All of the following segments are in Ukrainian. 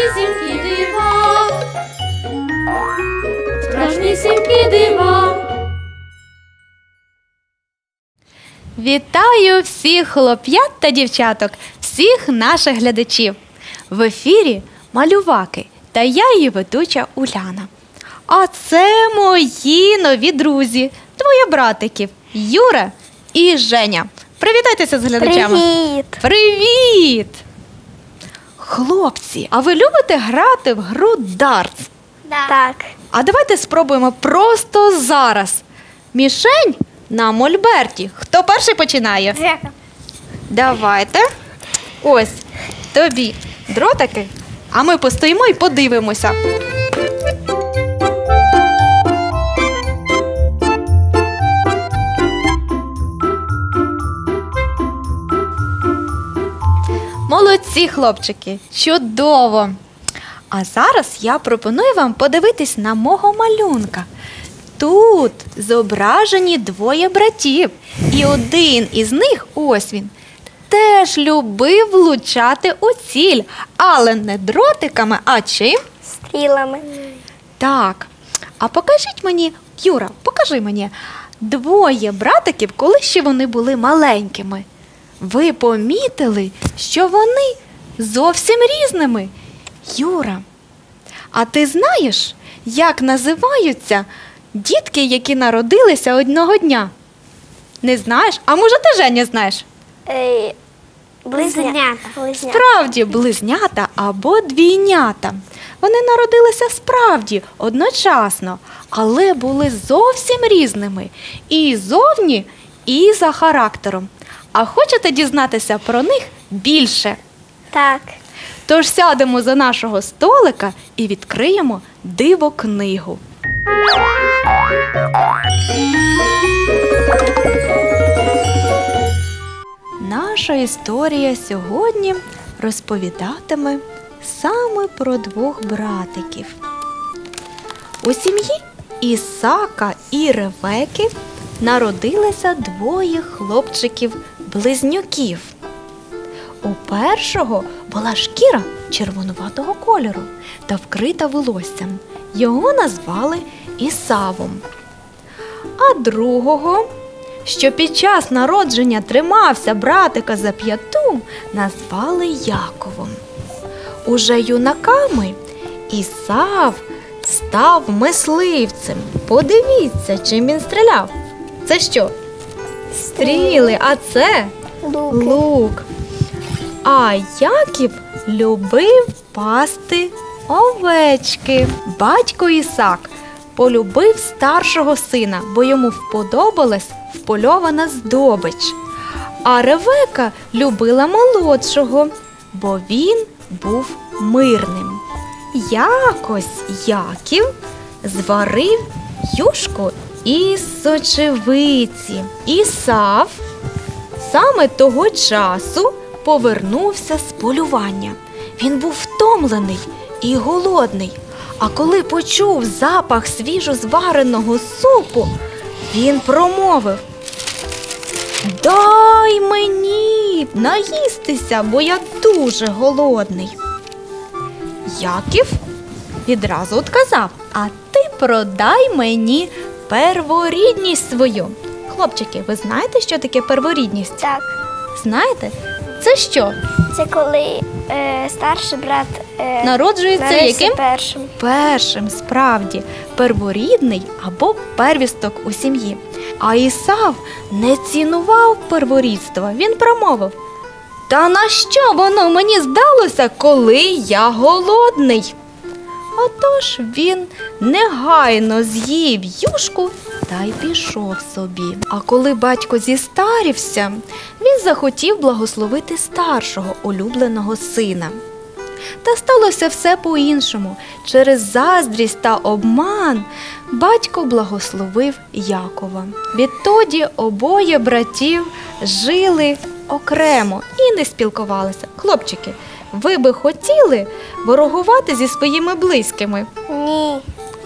страшнісінькі дива. Страшнісінькі дива. Вітаю всіх хлоп'ят та дівчаток, всіх наших глядачів. В ефірі малюваки та я її ведуча Уляна. А це мої нові друзі, двоє братиків Юра і Женя. Привітайтеся з глядачами. Привіт! Привіт! Хлопці, а ви любите грати в гру дартс? Так. А давайте спробуємо просто зараз. Мішень на мольберті. Хто перший починає? Жека. Давайте. Ось тобі дротики, а ми постоїмо і подивимося. Молодці, хлопчики, чудово! А зараз я пропоную вам подивитись на мого малюнка. Тут зображені двоє братів, і один із них, ось він, теж любив влучати у ціль, але не дротиками, а чим? Стрілами. Так. А покажіть мені, Юра, покажи мені двоє братиків, коли ще вони були маленькими. Ви помітили, що вони зовсім різними. Юра, а ти знаєш, як називаються дітки, які народилися одного дня? Не знаєш? А може ти Женя знаєш? Е, Близнята. Близнята. Справді близнята або двійнята. Вони народилися справді одночасно, але були зовсім різними і зовні, і за характером. А хочете дізнатися про них більше? Так. Тож сядемо за нашого столика і відкриємо диво книгу. Наша історія сьогодні розповідатиме саме про двох братиків. У сім'ї Ісака і Ревеки народилося двоє хлопчиків-близнюків. У першого була шкіра червонуватого кольору та вкрита волоссям. Його назвали Ісавом. А другого, що під час народження тримався братика за п'яту, назвали Яковом. Уже юнаками Ісав став мисливцем. Подивіться, чим він стріляв. Це що? Стріли, а це Луки. лук. А Яків любив пасти овечки. Батько Ісак полюбив старшого сина, бо йому вподобалась впольована здобич. А Ревека любила молодшого, бо він був мирним. Якось Яків зварив юшку із сочевиці. Ісав Саме того часу повернувся з полювання. Він був втомлений і голодний. А коли почув запах свіжо звареного супу, він промовив: Дай мені наїстися, бо я дуже голодний. Яків відразу отказав, а ти продай мені перворідність свою. Хлопчики, ви знаєте, що таке перворідність? Так. Знаєте? Це що? Це коли е, старший брат е, Народжується яким? першим. Першим справді перворідний або первісток у сім'ї. А Ісав не цінував перворідства. Він промовив: Та на що воно мені здалося, коли я голодний? Отож він негайно з'їв юшку та й пішов собі. А коли батько зістарівся, він захотів благословити старшого улюбленого сина. Та сталося все по-іншому. Через заздрість та обман батько благословив Якова. Відтоді обоє братів жили окремо і не спілкувалися. Хлопчики, ви би хотіли ворогувати зі своїми близькими? Ні.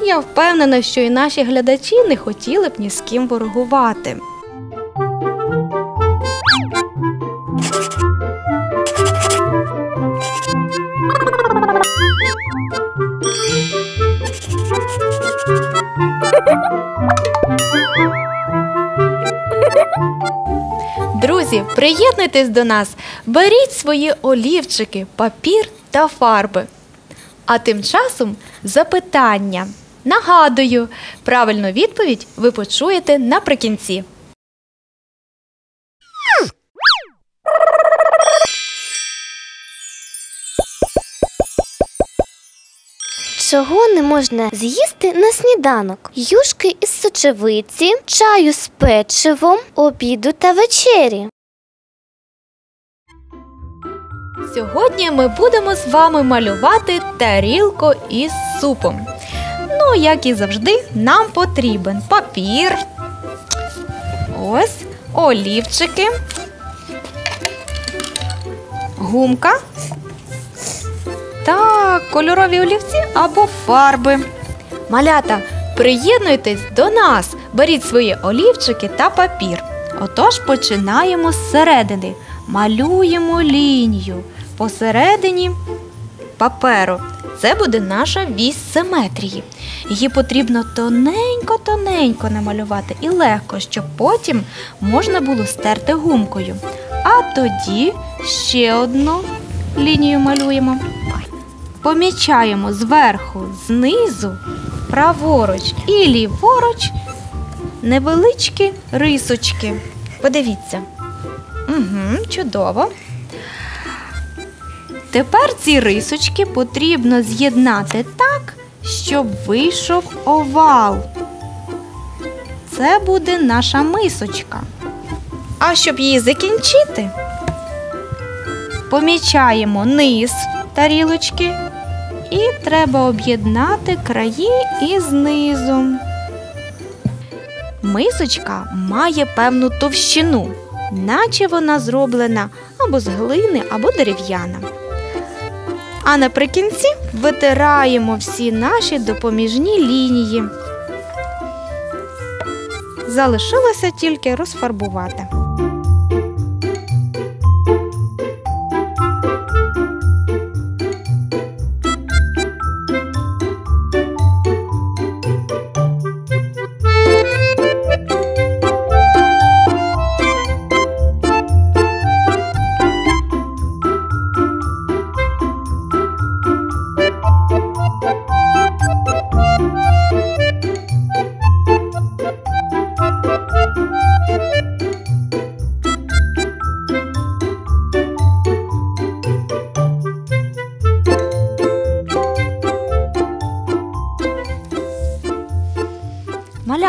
Я впевнена, що і наші глядачі не хотіли б ні з ким ворогувати. Друзі, приєднуйтесь до нас, беріть свої олівчики, папір та фарби. А тим часом запитання. Нагадую, правильну відповідь ви почуєте наприкінці. Чого не можна з'їсти на сніданок? Юшки із сочевиці, чаю з печивом, обіду та вечері. Сьогодні ми будемо з вами малювати тарілку із супом. Ну, як і завжди, нам потрібен папір. Ось олівчики. Гумка. Та кольорові олівці або фарби. Малята, приєднуйтесь до нас, беріть свої олівчики та папір. Отож починаємо з середини. Малюємо лінію посередині паперу. Це буде наша вісь симетрії. Її потрібно тоненько-тоненько намалювати і легко, щоб потім можна було стерти гумкою. А тоді ще одну лінію малюємо. Помічаємо зверху, знизу, праворуч і ліворуч невеличкі рисочки. Подивіться. Угу, чудово. Тепер ці рисочки потрібно з'єднати так, щоб вийшов овал. Це буде наша мисочка. А щоб її закінчити, помічаємо низ тарілочки і треба об'єднати краї із низом. Мисочка має певну товщину, наче вона зроблена або з глини, або дерев'яна. А наприкінці витираємо всі наші допоміжні лінії. Залишилося тільки розфарбувати.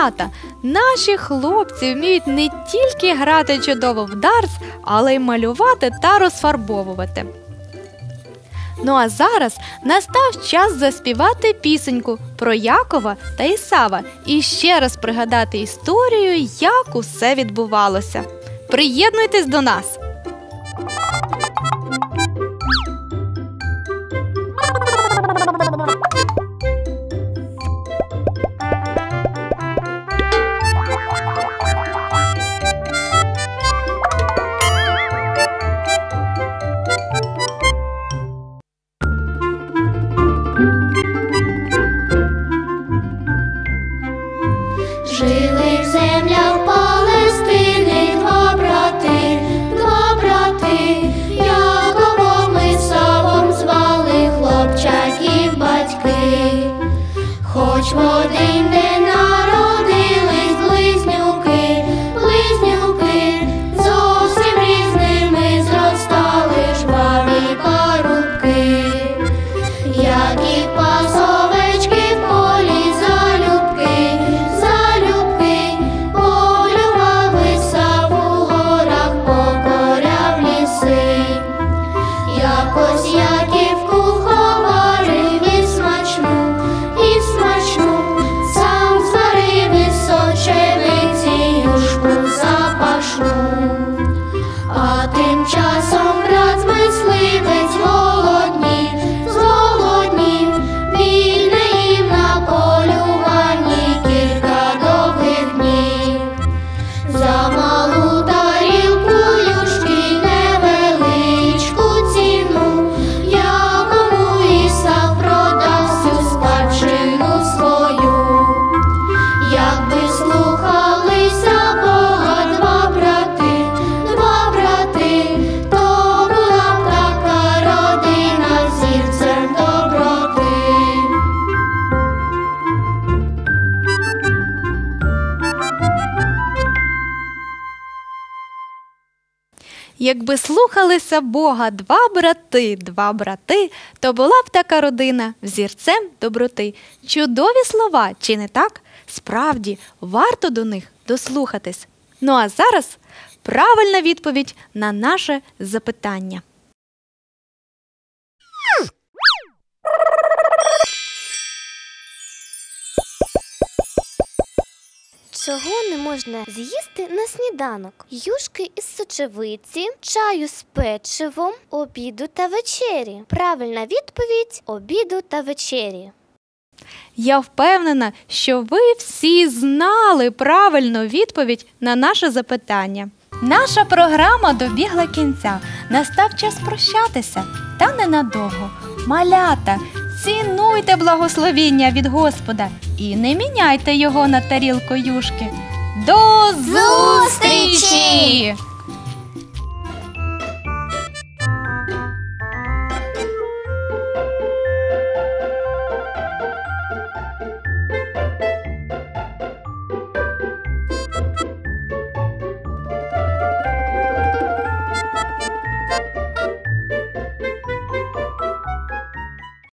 Малята, наші хлопці вміють не тільки грати чудово в дартс, але й малювати та розфарбовувати. Ну а зараз настав час заспівати пісеньку про Якова та Ісава і ще раз пригадати історію, як усе відбувалося. Приєднуйтесь до нас! 可惜 Якби слухалися Бога два брати, два брати, то була б така родина взірцем доброти. Чудові слова, чи не так? Справді, варто до них дослухатись. Ну а зараз правильна відповідь на наше запитання. Чого не можна з'їсти на сніданок? Юшки із сочевиці, чаю з печивом, обіду та вечері. Правильна відповідь обіду та вечері. Я впевнена, що ви всі знали правильну відповідь на наше запитання. Наша програма добігла кінця. Настав час прощатися, та ненадовго. Малята, цінуйте благословіння від Господа і не міняйте його на тарілку юшки. До Зустрічі! зустрічі!